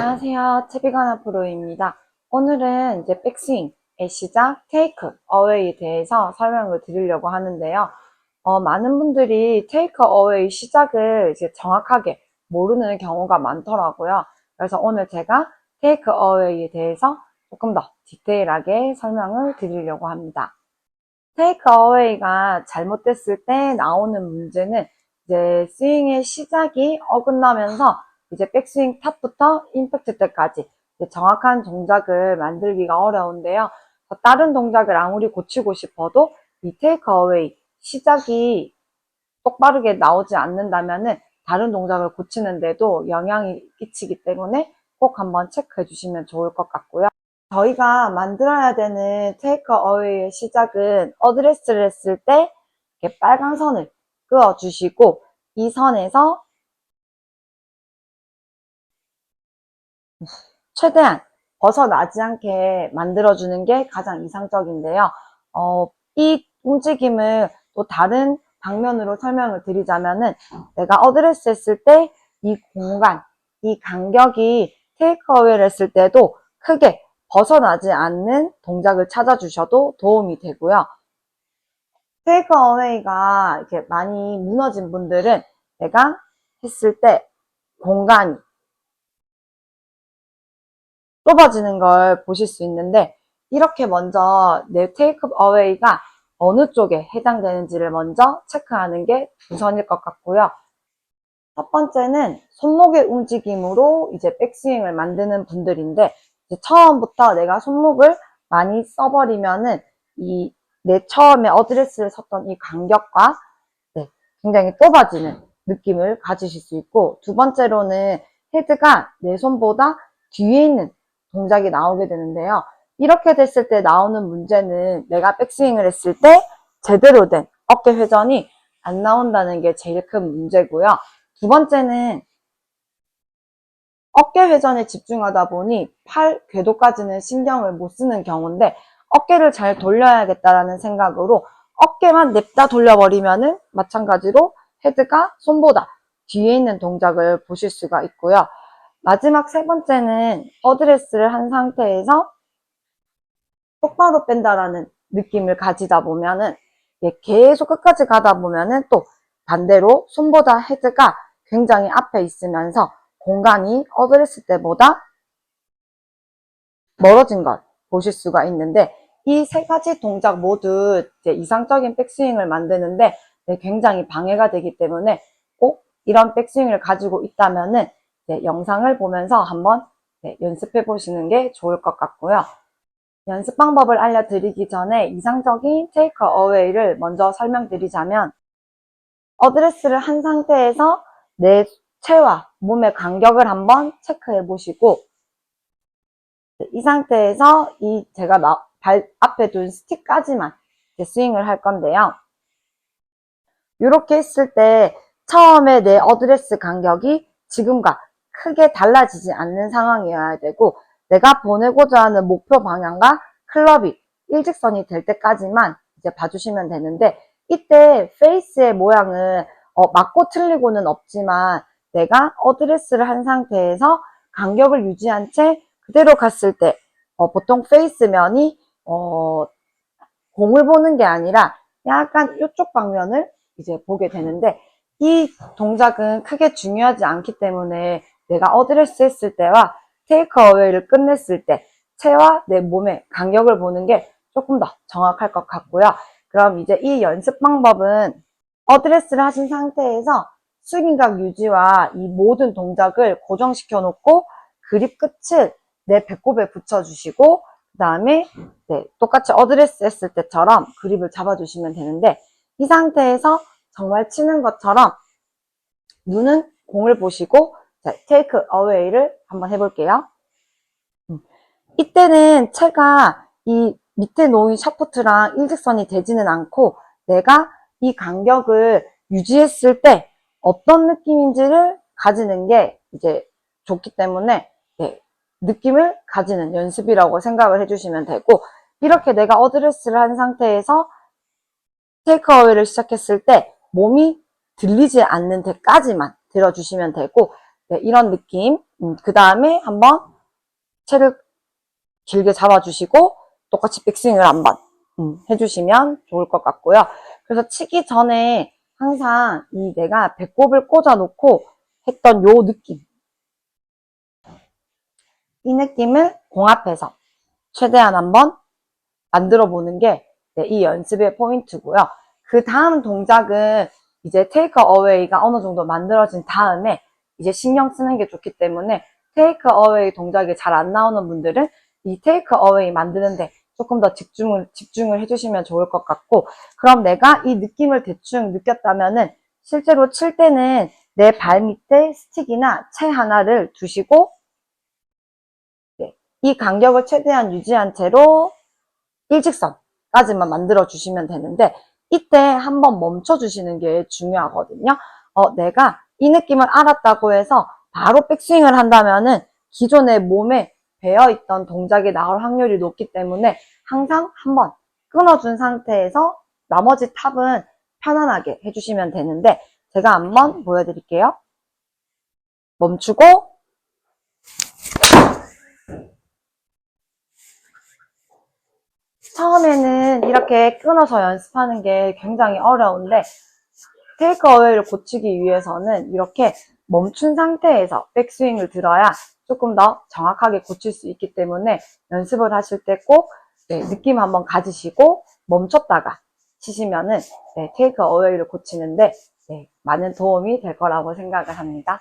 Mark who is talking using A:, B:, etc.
A: 안녕하세요. 채비가나 프로입니다. 오늘은 이제 백스윙의 시작, 테이크 어웨이에 대해서 설명을 드리려고 하는데요. 어, 많은 분들이 테이크 어웨이 시작을 이제 정확하게 모르는 경우가 많더라고요. 그래서 오늘 제가 테이크 어웨이에 대해서 조금 더 디테일하게 설명을 드리려고 합니다. 테이크 어웨이가 잘못됐을 때 나오는 문제는 이제 스윙의 시작이 어긋나면서 이제 백스윙 탑부터 임팩트 때까지 정확한 동작을 만들기가 어려운데요. 다른 동작을 아무리 고치고 싶어도 이 테이크 어웨이 시작이 똑바르게 나오지 않는다면은 다른 동작을 고치는데도 영향이 끼치기 때문에 꼭 한번 체크해 주시면 좋을 것 같고요. 저희가 만들어야 되는 테이크 어웨이의 시작은 어드레스를 했을 때 빨간 선을 그어 주시고 이 선에서 최대한 벗어나지 않게 만들어주는 게 가장 이상적인데요. 어, 이 움직임을 또 다른 방면으로 설명을 드리자면은 내가 어드레스 했을 때 이 공간, 이 간격이 테이크어웨이를 했을 때도 크게 벗어나지 않는 동작을 찾아주셔도 도움이 되고요. 테이크어웨이가 이렇게 많이 무너진 분들은 내가 했을 때 공간이 좁아지는 걸 보실 수 있는데 이렇게 먼저 내 테이크 어웨이가 어느 쪽에 해당되는지를 먼저 체크하는 게 우선일 것 같고요. 첫 번째는 손목의 움직임으로 이제 백스윙을 만드는 분들인데 처음부터 내가 손목을 많이 써버리면은 이 내 처음에 어드레스를 섰던 이 간격과 네, 굉장히 좁아지는 느낌을 가지실 수 있고 두 번째로는 헤드가 내 손보다 뒤에 있는 동작이 나오게 되는데요. 이렇게 됐을 때 나오는 문제는 내가 백스윙을 했을 때 제대로 된 어깨 회전이 안 나온다는 게 제일 큰 문제고요. 두 번째는 어깨 회전에 집중하다 보니 팔 궤도까지는 신경을 못 쓰는 경우인데 어깨를 잘 돌려야겠다라는 생각으로 어깨만 냅다 돌려버리면은 마찬가지로 헤드가 손보다 뒤에 있는 동작을 보실 수가 있고요. 마지막 세 번째는 어드레스를 한 상태에서 똑바로 뺀다라는 느낌을 가지다 보면은 계속 끝까지 가다 보면은 또 반대로 손보다 헤드가 굉장히 앞에 있으면서 공간이 어드레스 때보다 멀어진 걸 보실 수가 있는데 이 세 가지 동작 모두 이상적인 백스윙을 만드는데 네, 굉장히 방해가 되기 때문에 꼭 이런 백스윙을 가지고 있다면은 네, 영상을 보면서 한번 네, 연습해 보시는 게 좋을 것 같고요. 연습 방법을 알려드리기 전에 이상적인 테이크 어웨이를 먼저 설명드리자면 어드레스를 한 상태에서 내 체와 몸의 간격을 한번 체크해 보시고 이 상태에서 이 제가 발 앞에 둔 스틱까지만 스윙을 할 건데요. 이렇게 했을 때 처음에 내 어드레스 간격이 지금과 크게 달라지지 않는 상황이어야 되고 내가 보내고자 하는 목표 방향과 클럽이 일직선이 될 때까지만 이제 봐주시면 되는데 이때 페이스의 모양은 어, 맞고 틀리고는 없지만 내가 어드레스를 한 상태에서 간격을 유지한 채 그대로 갔을 때 어, 보통 페이스면이 어, 공을 보는 게 아니라 약간 이쪽 방면을 이제 보게 되는데 이 동작은 크게 중요하지 않기 때문에 내가 어드레스 했을 때와 테이크 어웨이를 끝냈을 때 체와 내 몸의 간격을 보는 게 조금 더 정확할 것 같고요. 그럼 이제 이 연습 방법은 어드레스를 하신 상태에서 수긴각 유지와 이 모든 동작을 고정시켜 놓고 그립 끝을 내 배꼽에 붙여주시고 그 다음에 네, 똑같이 어드레스 했을 때처럼 그립을 잡아주시면 되는데 이 상태에서 정말 치는 것처럼 눈은 공을 보시고 자, 테이크 어웨이를 한번 해볼게요. 음. 이때는 채가 이 밑에 놓인 샤프트랑 일직선이 되지는 않고 내가 이 간격을 유지했을 때 어떤 느낌인지를 가지는 게 이제 좋기 때문에 네, 느낌을 가지는 연습이라고 생각을 해주시면 되고 이렇게 내가 어드레스를 한 상태에서 테이크어웨이를 시작했을 때 몸이 들리지 않는 데까지만 들어주시면 되고 네, 이런 느낌. 그 다음에 한번 채를 길게 잡아주시고 똑같이 백스윙을 한번 음, 해주시면 좋을 것 같고요. 그래서 치기 전에 항상 이 내가 배꼽을 꽂아놓고 했던 요 느낌. 이 느낌을 공 앞에서 최대한 한번 만들어 보는 게 네, 이 연습의 포인트고요. 그 다음 동작은 이제 테이크 어웨이가 어느 정도 만들어진 다음에 이제 신경 쓰는 게 좋기 때문에 테이크 어웨이 동작이 잘 안 나오는 분들은 이 테이크 어웨이 만드는데 조금 더 집중을, 집중을 해주시면 좋을 것 같고, 그럼 내가 이 느낌을 대충 느꼈다면은 실제로 칠 때는 내 발 밑에 스틱이나 채 하나를 두시고, 네, 이 간격을 최대한 유지한 채로 일직선까지만 만들어 주시면 되는데, 이때 한번 멈춰 주시는 게 중요하거든요. 어, 내가 이 느낌을 알았다고 해서 바로 백스윙을 한다면은 기존의 몸에 배어있던 동작이 나올 확률이 높기 때문에 항상 한번 끊어준 상태에서 나머지 탑은 편안하게 해주시면 되는데 제가 한번 보여드릴게요. 멈추고 처음에는 이렇게 끊어서 연습하는 게 굉장히 어려운데 테이크 어웨이를 고치기 위해서는 이렇게 멈춘 상태에서 백스윙을 들어야 조금 더 정확하게 고칠 수 있기 때문에 연습을 하실 때꼭 네, 느낌 한번 가지시고 멈췄다가 치시면은 네, 테이크 어웨이를 고치는데 네, 많은 도움이 될 거라고 생각을 합니다.